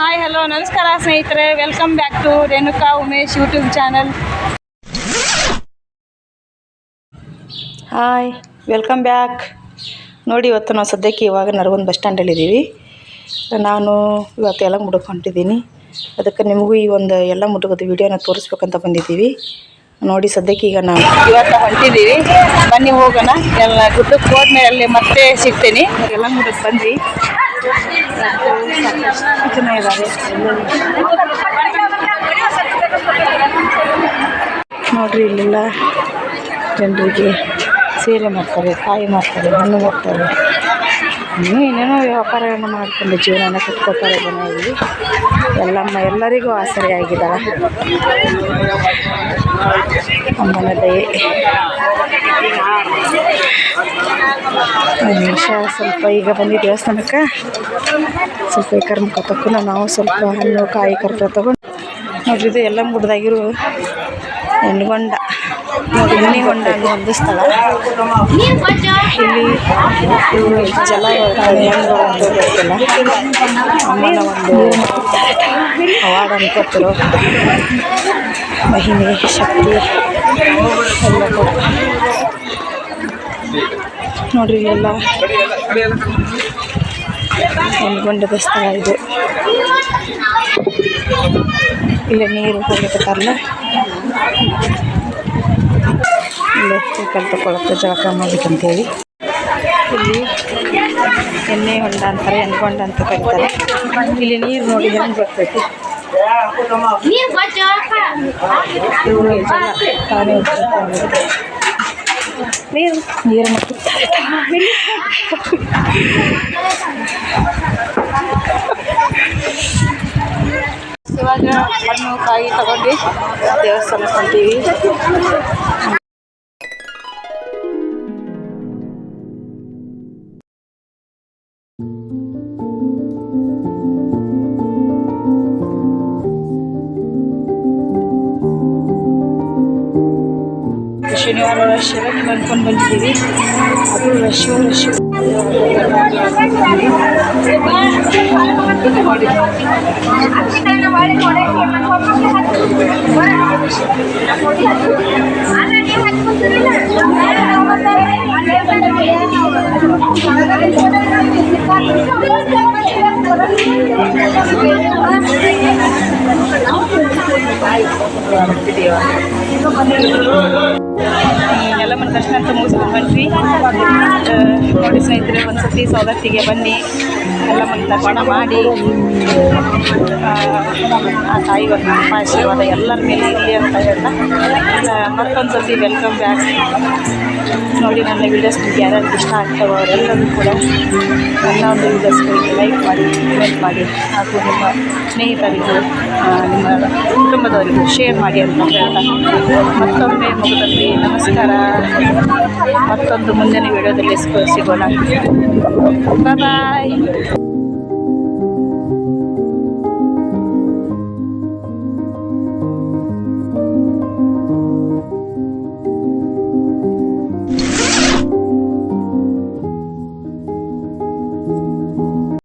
Hi hello ನಮಸ್ಕಾರ ಸ್ನೇಹಿತರೆ. Welcome back to Renuka Umesh YouTube channel hi welcome back ನೋಡಿ, ಇವತ್ತು ನಾವು ಸದ್ಯಕ್ಕೆ ಇವಾಗ ನರಗುಂದ ಬಸ್ ಸ್ಟ್ಯಾಂಡಲ್ಲಿದ್ದೀವಿ ನಾನು ಇವತ್ತು ಎಲ್ಲ ಹೊಂಟಿದ್ದೀನಿ. ಅದಕ್ಕೆ ನಿಮಗೂ ಈ ಒಂದು ಎಲ್ಲ ಮುಡುಗದ ವಿಡಿಯೋನ ತೋರಿಸ್ಬೇಕಂತ ಬಂದಿದ್ದೀವಿ. ನೋಡಿ, ಸದ್ಯಕ್ಕೆ ಈಗ ನಾವು ಇವತ್ತು ಹೊಂಟಿದ್ದೀವಿ. ಬನ್ನಿ, ಹೋಗೋಣ. ಎಲ್ಲ ಗುಡ್ಡಕ್ಕೆ ಹೋದ್ಮೇಲೆ ಅಲ್ಲಿ ಮತ್ತೆ ಸಿಗ್ತೀನಿ. ಎಲ್ಲ ಮುಡಕ್ಕೆ ಬಂದ್ವಿ. ನೋಡ್ರಿ ಇಲ್ಲೆಲ್ಲ ಜನರಿಗೆ ಸೀರೆ ಮಾಡ್ತಾರೆ ಕಾಯಿ ಮಾಡ್ತಾರೆ ಹಣ್ಣು ಮಾಡ್ತಾರೆ. ಇನ್ನೂ ಏನೇನೋ ವ್ಯಾಪಾರವನ್ನು ಮಾಡಿಕೊಂಡು ಜೀವನನ ಕಟ್ಕೋತಾರೆ ಜನ ಇಲ್ಲಿ ಎಲ್ಲಮ್ಮ ಎಲ್ಲರಿಗೂ ಆಸರೆಯಾಗಿದ್ದಾರೆ. ಅಮ್ಮನ ದಯೆ. ನಿಮಿಷ ಸ್ವಲ್ಪ ಈಗ ಬಂದು ದೇವಸ್ಥಾನಕ್ಕೆ. ಸ್ವಲ್ಪ ಈ ಕರ್ಮ ತಕ್ಕೂ ನಾವು ಸ್ವಲ್ಪ ಹಣ್ಣು, ಕಾಯಿ ಕರ್ಕ ತಗೊಂಡು ಎಲ್ಲ ಮುಡ್ದಾಗಿರು ಹೆಣ್ಗೊಂಡ. ಎಣ್ಣೆ ಹೊಂಡ ಅನ್ನೋ ಒಂದು ಸ್ಥಳ ಇಲ್ಲಿ ಜಲ ಹೆಂಗೆ ಅಂತ ಗೊತ್ತಿಲ್ಲ ಅಮ್ಮನ ಒಂದು ಅವಾರ್ಡ್ ಅನ್ಕೋತಿರೋ ಮಹಿಮೆ ಶಕ್ತಿ ಎಲ್ಲ ಕೂಡ ನೋಡ್ರಿ ಇಲ್ಲೆಲ್ಲ ಹೆಣ್ಗೊಂಡದ ಸ್ಥಳ ಇದು ಇಲ್ಲಿ ನೀರು ಹೋಗ್ಲಿಕ್ಕತ್ತಾರಲ್ಲ ಇಲ್ಲೇ ಕಲ್ ತಗೊಳಕ್ಕೆ ಜಳಕ ಮಾಡ್ಬೇಕಂತೇಳಿ ಇಲ್ಲಿ ಎಣ್ಣೆ ಹೊಂಡ ಅಂತಾರೆ ಎಣ್ಗೊಂಡ ಅಂತ ಕರೀತಾರೆ ಇಲ್ಲಿ ನೀರು ನೋಡಿ ಹೆಂಗೆ ಬರ್ತೈತಿ ಇವ್ರು ಜನ ತಾನೇ ಉಜ್ಜಿರ್ತಾರೆ. ನೀರು ನೀರನ್ನು ಕುಡ್ತಾರೆ ಇವಾಗ ಹಣ್ಣು ಕಾಯಿ ತಗೊಂಡು ದೇವಸ್ಥಾನಕ್ಕೆ ಹೊಂಟೀವಿ ಶನಿವಾರ ರಶ್ ಎಲ್ಲ ಮಾಡ್ಕೊಂಡು ಬಂದಿದ್ದೀವಿ ಅದು Thank you. Rush ನೆಲಮನ ದರ್ಶನ ಅಂತ ಮುಗಿಸ್ಕೊಂಡು ನೋಡಿ ಸ್ನೇಹಿತರೆ ಒಂದು ಸರ್ತಿ ಸವದತ್ತಿಗೆ ಬನ್ನಿ. ನೆಲಮನ ದರ್ಶನ ಮಾಡಿ. ಆ, ತಾಯಿ ನಮ್ಮ ಆಶೀರ್ವಾದ ಎಲ್ಲರ ಮೇಲೆ ಇರಲಿ ಅಂತ ಹೇಳ್ತಾ ಮತ್ತೊಂದು ಸತಿ ವೆಲ್ಕಮ್ ಬ್ಯಾಕ್ ನೋಡಿ ನನ್ನ ವೀಡಿಯೋಸ್ ನಿಮ್ಗೆ ಯಾರ್ಯಾರು ಇಷ್ಟ ಆಗ್ತವೆ ಅವರೆಲ್ಲರೂ ಕೂಡ ನನ್ನ ಒಂದು ವೀಡಿಯೋಸ್ಗಳಿಗೆ ಲೈಕ್ ಮಾಡಿ ಕಮೆಂಟ್ ಮಾಡಿ ಹಾಗೂ ನಿಮ್ಮ ಸ್ನೇಹಿತರಿಗೂ ನಿಮ್ಮ ಕುಟುಂಬದವರಿಗೂ ಶೇರ್ ಮಾಡಿ ಅಂತ ಹೇಳ್ತಾ ಮತ್ತೊಮ್ಮೆ ಮುಗಿದಲ್ಲಿ ನಮಸ್ಕಾರ. ಮತ್ತೊಂದು ಮುಂದಿನ ವಿಡಿಯೋದಲ್ಲಿ ಸಿಗೋಣ. ಬಾಯ್